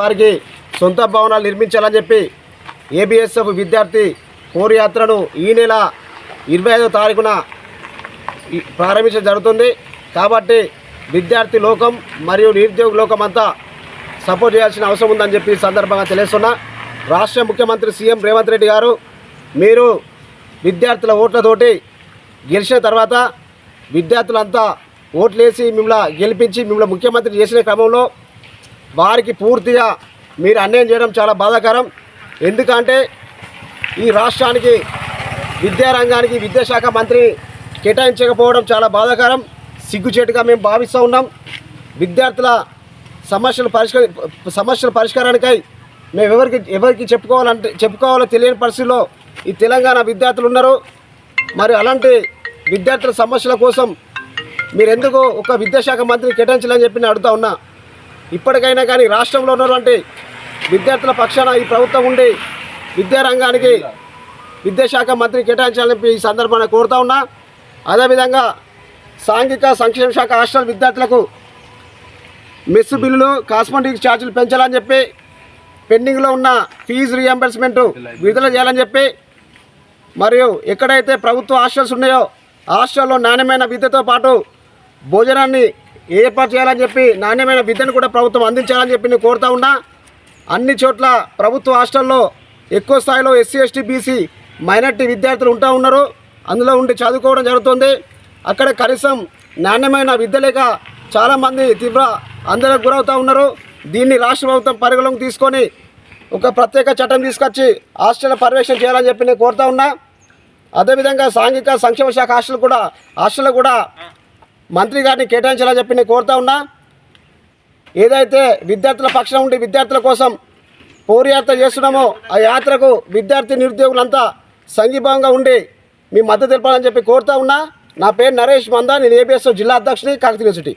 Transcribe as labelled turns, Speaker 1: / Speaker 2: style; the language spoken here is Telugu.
Speaker 1: వారికి సొంత భవనాలు నిర్మించాలని చెప్పి ఏబిఎస్ఎఫ్ విద్యార్థి కోరి యాత్రను ఈ నెల ఇరవై ఐదో తారీఖున ప్రారంభించడం జరుగుతుంది. కాబట్టి విద్యార్థి లోకం మరియు నిరుద్యోగ లోకం అంతా సపోర్ట్ చేయాల్సిన అవసరం ఉందని చెప్పి సందర్భంగా తెలుస్తున్నా రాష్ట్ర ముఖ్యమంత్రి సీఎం రేవంత్ రెడ్డి గారు మీరు విద్యార్థుల ఓట్లతోటి గెలిచిన తర్వాత విద్యార్థులంతా ఓట్లేసి మిమ్మల్ని గెలిపించి మిమ్మల్ని ముఖ్యమంత్రి చేసిన క్రమంలో వారికి పూర్తిగా మీరు అన్యాయం చేయడం చాలా బాధాకరం. ఎందుకంటే ఈ రాష్ట్రానికి విద్యారంగానికి విద్యాశాఖ మంత్రి కేటాయించకపోవడం చాలా బాధాకరం. సిగ్గుచేటుగా మేము భావిస్తూ ఉన్నాం. విద్యార్థుల సమస్యలు పరిష్కరి సమస్యల పరిష్కారానికై మేము ఎవరికి ఎవరికి చెప్పుకోవాలంటే చెప్పుకోవాలో తెలియని పరిస్థితిలో ఈ తెలంగాణ విద్యార్థులు ఉన్నారు. మరి అలాంటి విద్యార్థుల సమస్యల కోసం మీరు ఎందుకు ఒక విద్యాశాఖ మంత్రిని కేటాయించాలని చెప్పి నేను అడుగుతా ఉన్నా. ఇప్పటికైనా కానీ రాష్ట్రంలో ఉన్నటువంటి విద్యార్థుల పక్షాన ఈ ప్రభుత్వం ఉండి విద్యారంగానికి విద్యాశాఖ మంత్రి కేటాయించాలని చెప్పి ఈ సందర్భంగా కోరుతా ఉన్నా. అదేవిధంగా సాంఘిక సంక్షేమ శాఖ హాస్టల్ విద్యార్థులకు మెస్సు బిల్లులు కాస్మెటిక్ ఛార్జీలు పెంచాలని చెప్పి పెండింగ్లో ఉన్న ఫీజు రియంబర్స్మెంట్ విడుదల చేయాలని చెప్పి మరియు ఎక్కడైతే ప్రభుత్వ హాస్టల్స్ ఉన్నాయో హాస్టల్లో నాణ్యమైన విద్యతో పాటు భోజనాన్ని ఏర్పాటు చేయాలని చెప్పి నాణ్యమైన విద్యను కూడా ప్రభుత్వం అందించాలని చెప్పి నేను కోరుతా ఉన్నా. అన్ని చోట్ల ప్రభుత్వ హాస్టల్లో ఎక్కువ స్థాయిలో ఎస్సీ ఎస్టీ బీసీ మైనార్టీ విద్యార్థులు ఉంటా ఉన్నారు. అందులో ఉండి చదువుకోవడం జరుగుతుంది. అక్కడ కనీసం నాణ్యమైన విద్య లేక చాలామంది తీవ్ర అందరికి గురవుతూ ఉన్నారు. దీన్ని రాష్ట్ర ప్రభుత్వం పరిగణలోకి తీసుకొని ఒక ప్రత్యేక చట్టం తీసుకొచ్చి హాస్టల్ పర్యవేక్షణ చేయాలని చెప్పి నేను కోరుతా ఉన్నా. అదేవిధంగా సాంఘిక సంక్షేమ శాఖ హాస్టల్ కూడా హాస్టల్ కూడా మంత్రి గారిని కేటాయించాలని చెప్పి నేను కోరుతా ఉన్నా. ఏదైతే విద్యార్థుల పక్షం ఉండి విద్యార్థుల కోసం పౌరయాత్ర చేస్తున్నామో ఆ యాత్రకు విద్యార్థి నిరుద్యోగులంతా సంఘీభావంగా ఉండి మీ మద్దతు తెలపాలని చెప్పి కోరుతా ఉన్నా. నా పేరు నరేష్ మందా నేను ఏబిఎస్ జిల్లా అధ్యక్షుని కాకతీయ యూనివర్సిటీ.